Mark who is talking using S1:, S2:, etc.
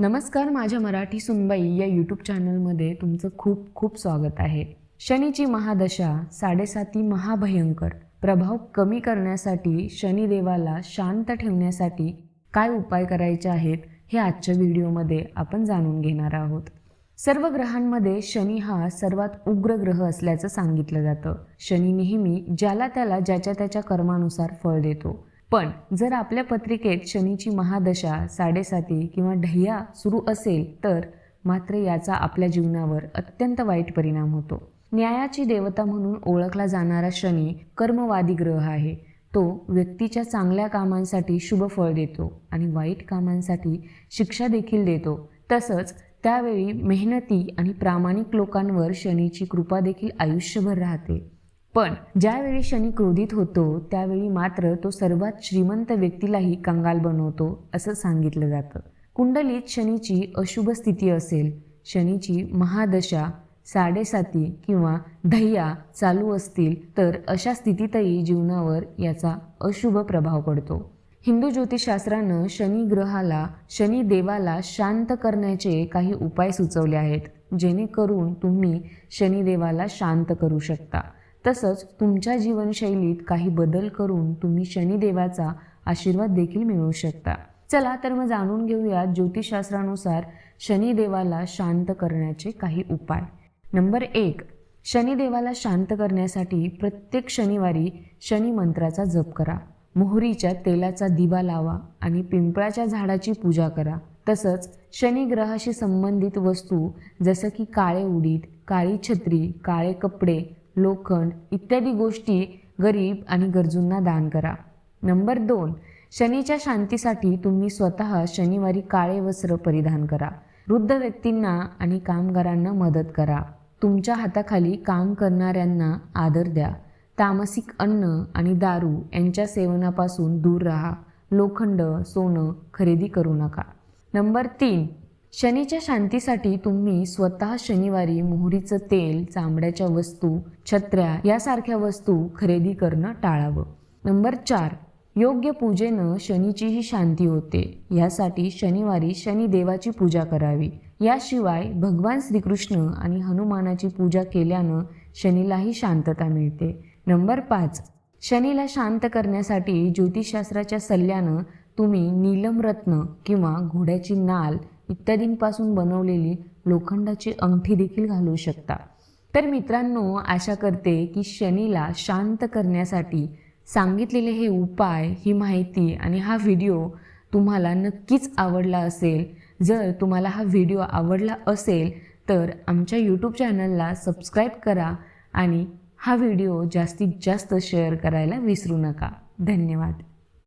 S1: नमस्कार माझ्या मराठी सुनबाई या यूट्यूब चॅनलमध्ये तुमचं खूप खूप स्वागत आहे. शनीची महादशा साडेसाती महाभयंकर. प्रभाव कमी करण्यासाठी शनिदेवाला शांत ठेवण्यासाठी काय उपाय करायचे आहेत हे आजच्या व्हिडिओमध्ये आपण जाणून घेणार आहोत. सर्व ग्रहांमध्ये शनी हा सर्वात उग्र ग्रह असल्याचं सांगितलं जातं. शनी नेहमी ज्याला त्याला ज्याच्या त्याच्या कर्मानुसार फळ देतो. पण जर आपल्या पत्रिकेत शनीची महादशा साडेसाती किंवा ढय्या सुरू असेल तर मात्र याचा आपल्या जीवनावर अत्यंत वाईट परिणाम होतो. न्यायाची देवता म्हणून ओळखला जाणारा शनी कर्मवादी ग्रह आहे. तो व्यक्तीच्या चांगल्या कामांसाठी शुभ फळ देतो आणि वाईट कामांसाठी शिक्षा देखील देतो. तसंच त्यावेळी मेहनती आणि प्रामाणिक लोकांवर शनीची कृपा देखील आयुष्यभर राहते. पण ज्यावेळी शनी क्रोधित होतो त्यावेळी मात्र तो सर्वात श्रीमंत व्यक्तीलाही कंगाल बनवतो असं सांगितलं जातं. कुंडलीत शनीची अशुभ स्थिती असेल शनीची महादशा साडेसाती किंवा धैया चालू असतील तर अशा स्थितीतही जीवनावर याचा अशुभ प्रभाव पडतो. हिंदू ज्योतिषशास्त्रानं शनी ग्रहाला शनी देवाला शांत करण्याचे काही उपाय सुचवले आहेत जेणेकरून तुम्ही शनिदेवाला शांत करू शकता. तसंच तुमच्या जीवनशैलीत काही बदल करून तुम्ही शनिदेवाचा आशीर्वाद देखील मिळवू शकता. चला तर मग जाणून घेऊया ज्योतिषशास्त्रानुसार शनिदेवाला शांत करण्याचे काही उपाय. नंबर एक शनिदेवाला शांत करण्यासाठी प्रत्येक शनिवारी शनी मंत्राचा जप करा. मोहरीच्या तेलाचा दिवा लावा आणि पिंपळाच्या झाडाची पूजा करा. तसंच शनिग्रहाशी संबंधित वस्तू जसं की काळे उडीद काळी छत्री काळे कपडे लोखंड इत्यादी गोष्टी गरीब आणि गरजूंना दान करा. नंबर दोन शनीच्या शांतीसाठी तुम्ही स्वतः शनिवारी काळे वस्त्र परिधान करा. वृद्ध व्यक्तींना आणि कामगारांना मदत करा. तुमच्या हाताखाली काम करणाऱ्यांना आदर द्या. तामसिक अन्न आणि दारू यांच्या सेवनापासून दूर राहा. लोखंड सोनं खरेदी करू नका. नंबर तीन शनीच्या शांतीसाठी तुम्ही स्वतः शनिवारी मोहरीचं तेल चांबड्याच्या वस्तू छत्र्या यासारख्या वस्तू खरेदी करणं टाळावं. नंबर चार योग्य पूजेनं शनीचीही शांती होते. यासाठी शनिवारी शनिदेवाची पूजा करावी. याशिवाय भगवान श्रीकृष्ण आणि हनुमानाची पूजा केल्यानं शनीलाही शांतता मिळते. नंबर पाच शनीला शांत करण्यासाठी ज्योतिषशास्त्राच्या सल्ल्यानं तुम्ही नीलम रत्न किंवा घोड्याची नाल इत्यादींपासून बनवलेली लोखंडाची अंगठी देखील घालू शकता. तर मित्रांनो आशा करते की शनीला शांत करण्यासाठी सांगितलेले हे उपाय ही माहिती आणि हा व्हिडिओ तुम्हाला नक्कीच आवडला असेल. जर तुम्हाला हा व्हिडिओ आवडला असेल तर आमच्या यूट्यूब चॅनलला सबस्क्राईब करा आणि हा व्हिडिओ जास्तीत जास्त शेअर करायला विसरू नका. धन्यवाद.